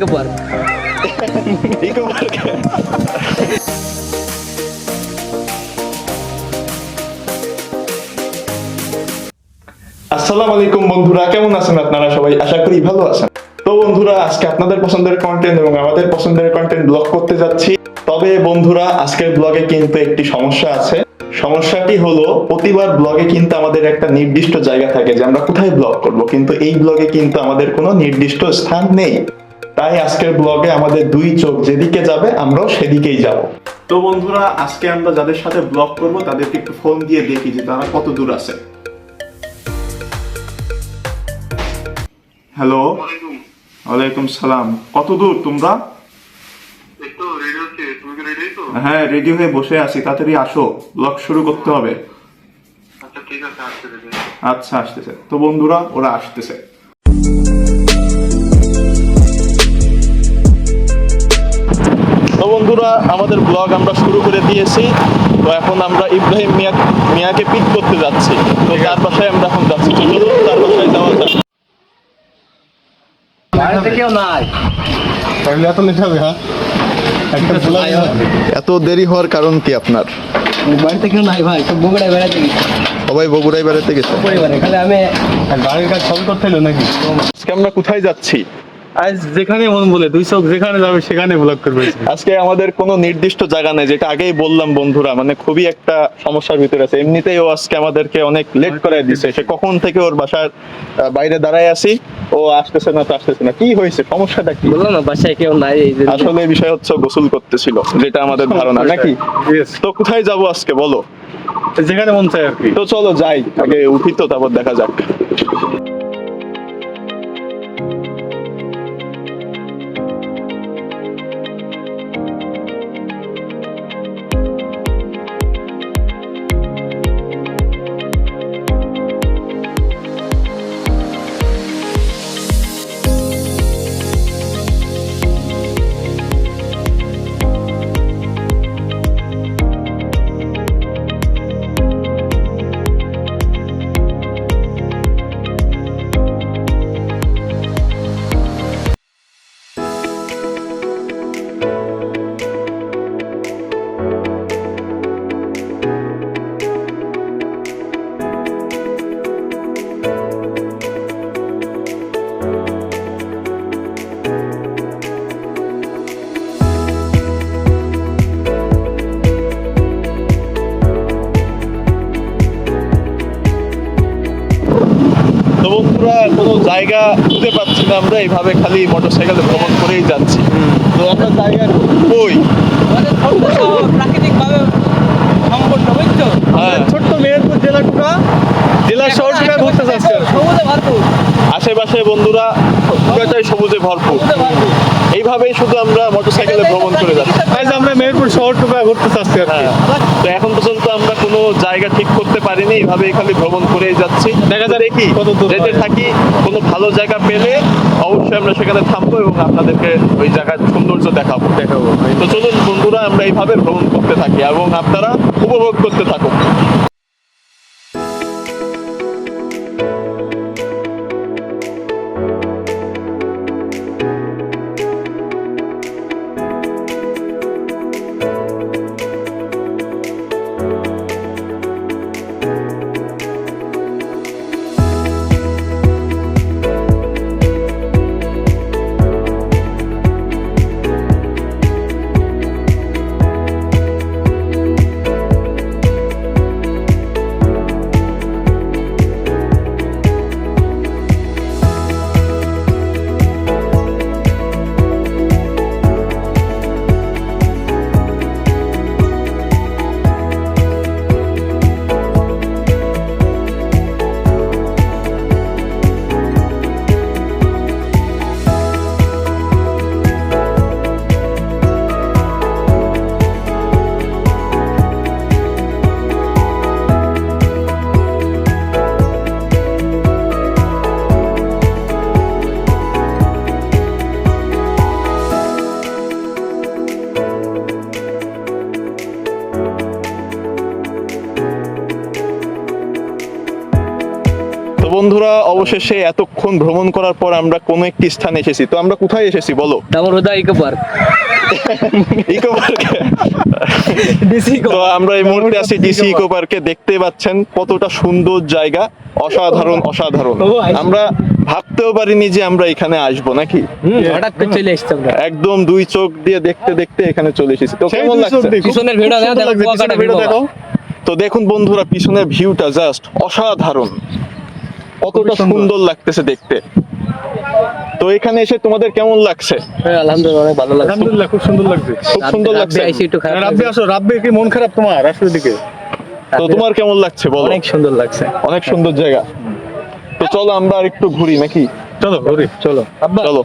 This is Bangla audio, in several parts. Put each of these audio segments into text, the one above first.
ইকো পার্ক ইকো পার্ক আসসালামু আলাইকুম বন্ধুরা কেমন আছেন আপনারা সবাই? আশা করি ভালো আছেন। তো বন্ধুরা আজকে আপনাদের পছন্দের কন্টেন্ট এবং আমাদের পছন্দের কন্টেন্ট ব্লগ করতে যাচ্ছি। তবে বন্ধুরা আজকের ব্লগে কিন্তু একটি সমস্যা আছে। সমস্যাটি হলো প্রতিবার ব্লগে কিন্তু আমাদের একটা নির্দিষ্ট জায়গা থাকে যে আমরা কোথায় ব্লগ করব। কিন্তু এই ব্লগে কিন্তু আমাদের কোনো নির্দিষ্ট স্থান নেই। তাই আজকের ব্লগে আমাদের দুই চোখ যেদিকে যাবে আমরাও সেদিকেই যাব। তো বন্ধুরা আজকে আমরা যাদের সাথে ব্লগ করব তাদেরকে একটু ফোন দিয়ে দেখি যে তারা কত দূর আছে। হ্যালো ওয়ালাইকুম। সালাম। কত দূর তোমরা? হ্যাঁ রেডি হয়ে বসে আছি। তাড়াতাড়ি আসো। ব্লগ শুরু করতে হবে। আচ্ছা আচ্ছা আসতেছে। তো বন্ধুরা ওরা আসতেছে। তো বন্ধুরা আমাদের ব্লগ আমরা শুরু করে দিয়েছি। তো এখন আমরা ইব্রাহিম মিয়া মিয়াকে পিক করতে যাচ্ছি। তো তার বাসায় আমরা এখন যাচ্ছি। চলুন তার বাসায় যাওয়া যাক। কেউ নাই। তাহলে এত লেট হবে হ্যাঁ? এত দেরি হওয়ার কারণ কি আপনার? বাড়িতে কেউ নাই ভাই সব বগুড়ায় বেড়াতে গেছে। সবাই বগুড়ায় বেড়াতে গেছে। পরিবারে খালি আমি গাড়ির কাজ সবই করতে নাকি? আজকে আমরা কোথায় যাচ্ছি? আজ যেখানে মন বলে দুই চোখ যেখানে যাবে সেখানে ব্লগ করবে। আজকে আমাদের কোনো নির্দিষ্ট জায়গা নেই যেটা আগেই বললাম বন্ধুরা মানে খুবই একটা সমস্যার ভিতরে আছে। এমনিতেই ও আজকে আমাদেরকে অনেক লেট করে দিছে। সে কখন থেকে ওর বাসার বাইরে দাঁড়ায় আছি ও আসতেছে না তো আসতেছে না। কি হয়েছে? সমস্যাটা কি? বললাম না বাসায় কেউ নাই এই যে আসলে বিষয় হচ্ছে গোসল করতেছিল যেটা আমাদের ধারণা। নাকি. তো কোথায় যাব আজকে বলো? যেখানে মন চায় আর কি। তো চলো যাই আগে উঠি তো তারপর দেখা যাক। বন্ধুরা কোনো জায়গা খুঁজে পাচ্ছি না আমরা এইভাবে খালি মোটরসাইকেলে ভ্রমণ করেই যাচ্ছি। তো আমরা জায়গা কই বুঝছ হ্যাঁ। ছোট্ট মেহেরপুর জেলা টুকা জেলা শহর টুকা ঘুরতে সবুজে ভরপুর আশেপাশে বন্ধুরা পুরোটাই সবুজে ভরপুর। এইভাবেই শুধু আমরা মোটরসাইকেলে ভ্রমণ করে যাচ্ছি। আমরা মেহেরপুর শহর টুকা ঘুরতে চাচ্ছি হ্যাঁ। তো এখন পর্যন্ত আমরা জায়গা ঠিক করতে পারিনি এইভাবে এখানে ভ্রমণ করেই যাচ্ছি। দেখা যায় দেখি দূর যেতে থাকি কোনো ভালো জায়গা পেলে অবশ্যই আমরা সেখানে থামবো এবং আপনাদেরকে ওই জায়গার সৌন্দর্য দেখাবো। দেখাবো। তো চলুন বন্ধুরা আমরা এইভাবে ভ্রমণ করতে থাকি এবং আপনারা উপভোগ করতে থাকুন। বন্ধুরা অবশেষে এতক্ষণ ভ্রমণ করার পর আমরা কোনো একটি স্থানে এসেছি। তো আমরা কোথায় এসেছি বলো? Damruda eco park. ইকো পার্কে? ডিসি তো আমরা এই মুহূর্তে আছি ডিসি ইকো পার্কে। দেখতে পাচ্ছেন কতটা সুন্দর জায়গা। অসাধারণ অসাধারণ। আমরা ভাবতেও পারিনি যে আমরা এখানে আসব নাকি? হঠাৎ করে চলে এসছে আমরা। একদম দুই চোখ দিয়ে দেখতে দেখতে এখানে চলে এসেছি। তো কেমন লাগছে? পিছনের ভিড়টা দেখো। তো দেখুন বন্ধুরা পিছনের ভিউটা জাস্ট অসাধারণ। কতটা সুন্দর। লাগতেছে দেখতে। তো এখানে এসে তোমাদের কেমন লাগছে? হ্যাঁ, আলহামদুলিল্লাহ অনেক ভালো লাগছে। আলহামদুলিল্লাহ খুব সুন্দর লাগছে। খুব সুন্দর লাগছে। আইছি একটু খারাপ রাব্বি আসো রাব্বি কি মন খারাপ তোমার? আসলে দিকে তো তোমার কেমন লাগছে বলো? অনেক সুন্দর লাগছে। অনেক সুন্দর জায়গা। তো চলো আমরা আর একটু ঘুরি নাকি? চলো ঘুরি। চলো। আব্বা চলো।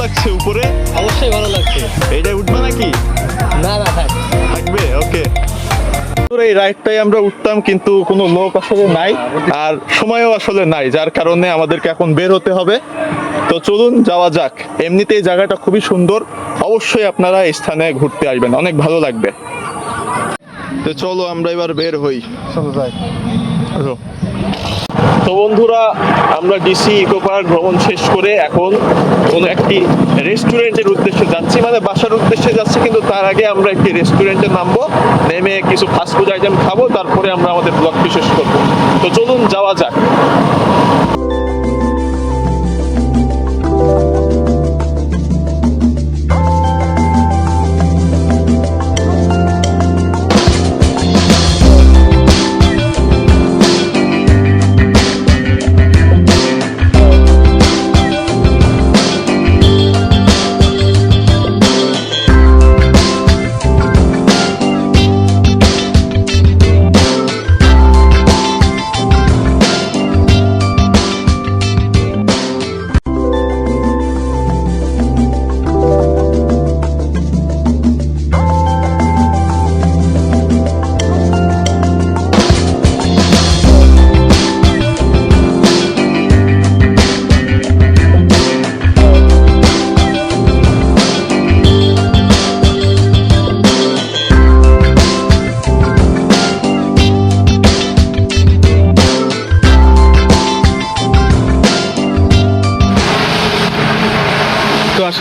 লাগছে উপরে? অবশ্যই ভালো লাগছে। এইটা উঠবা নাকি? না না থাক। থাকবে? ওকে এই রাইডটাই আমরা উঠতাম কিন্তু কোনো লোক আসলে নাই আর সময়ও আসলে নাই যার কারণে আমাদেরকে এখন বের হতে হবে। তো চলুন যাওয়া যাক। এমনিতেই জায়গাটা খুবই সুন্দর। অবশ্যই আপনারা এই স্থানে ঘুরতে আসবেন অনেক ভালো লাগবে। তো চলো আমরা এবার বের হই। চলো যাই। তো বন্ধুরা, আমরা ডিসি ইকো পার্ক ভ্রমণ শেষ করে এখন কোনো একটি রেস্টুরেন্টের উদ্দেশ্যে যাচ্ছি। মানে বাসার উদ্দেশ্যে যাচ্ছি, কিন্তু তার আগে আমরা একটি রেস্টুরেন্টে নামবো। নেমে কিছু ফাস্টফুড আইটেম খাব, তারপরে আমরা আমাদের ব্লগটি শেষ করব। তো চলুন যাওয়া যাক।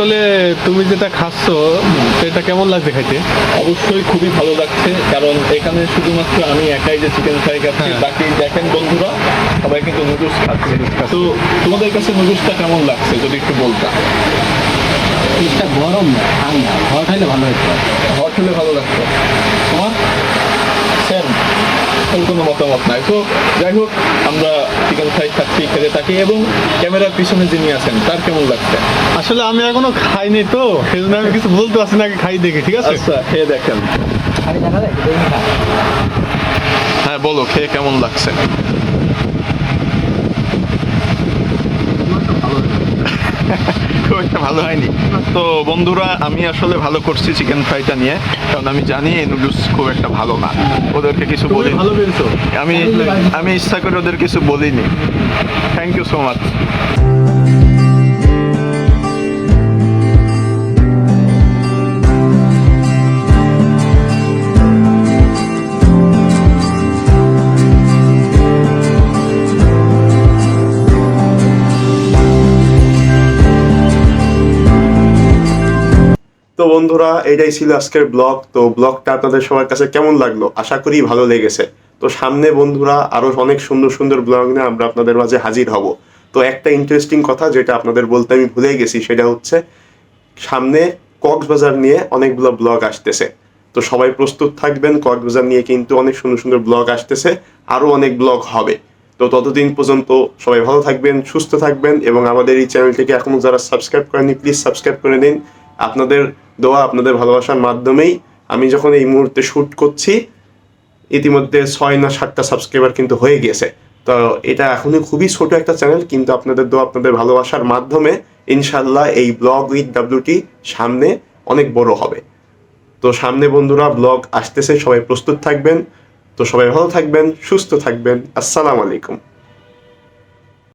আসলে তুমি যেটা খাচ্ছ সেটা কেমন লাগছে খাইতে অবশ্যই খুবই ভালো লাগছে কারণ এখানে শুধুমাত্র আমি একাই যে চিকেন ফ্রাই খাচ্ছি হ্যাঁ। বাকি দেখেন বন্ধুরা সবাই কিন্তু নুডলস খাচ্ছে। তো তোমাদের কাছে নুডলসটা কেমন লাগছে যদি একটু বলতা? এটা গরম না ঠান্ডা। হট হলে ভালো হতো হট হলে ভালো লাগতো। তোমার? কোনো মতামত নাই। তো যাই হোক আমরা চিকেন ফ্রাই খাচ্ছি খেতে থাকি এবং ক্যামেরার পিছনে যিনি আছেন তার কেমন লাগছে? আসলে আমি এখনও খাইনি তো সেই জন্য আমি কিছু বলতে পারছি না খাই দেখি ঠিক আছে? আচ্ছা খেয়ে দেখেন। হ্যাঁ বলো খেয়ে কেমন লাগছে? খুব একটা ভালো হয়নি। তো বন্ধুরা আমি আসলে ভালো করছি চিকেন ফ্রাইটা নিয়ে কারণ আমি জানি এই নুডলস খুব একটা ভালো না। ওদেরকে কিছু বলি ভালো আমি আমি ইচ্ছা করে ওদের কিছু বলিনি। থ্যাংক ইউ সো মাচ তো বন্ধুরা, এটাই ছিল আজকের ব্লগ। তো ব্লগটা আপনাদের সবার কাছে কেমন লাগল? আশা করি ভালো লেগেছে। তো সামনে বন্ধুরা, আরও অনেক সুন্দর সুন্দর ব্লগ নিয়ে আমরা আপনাদের মাঝে হাজির হব। তো একটা ইন্টারেস্টিং কথা যেটা আপনাদের বলতে আমি ভুলে গেছি, সেটা হচ্ছে সামনে কক্সবাজার নিয়ে অনেকগুলো ব্লগ আসতেছে। তো সবাই প্রস্তুত থাকবেন, কক্সবাজার নিয়ে কিন্তু অনেক সুন্দর সুন্দর ব্লগ আসতেছে আরও অনেক ব্লগ হবে। তো ততদিন পর্যন্ত সবাই ভালো থাকবেন, সুস্থ থাকবেন, এবং আমাদের এই চ্যানেলটিকে এখনও যারা সাবস্ক্রাইব করেনি প্লিজ সাবস্ক্রাইব করে দিন আপনাদের দোয়া, আপনাদের ভালোবাসার মাধ্যমেই আমি যখন এই মুহূর্তে শ্যুট করছি, ইতিমধ্যে ছয় না সাতটা সাবস্ক্রাইবার কিন্তু হয়ে গেছে তো এটা এখনই খুবই ছোট একটা চ্যানেল কিন্তু আপনাদের দোয়া, আপনাদের ভালোবাসার মাধ্যমে ইনশাল্লাহ এই ব্লগ উইথ ডাব্লিউটি সামনে অনেক বড় হবে। তো সামনে বন্ধুরা ব্লগ আসতেছে, সবাই প্রস্তুত থাকবেন। তো সবাই ভালো থাকবেন, সুস্থ থাকবেন। আসসালামু আলাইকুম।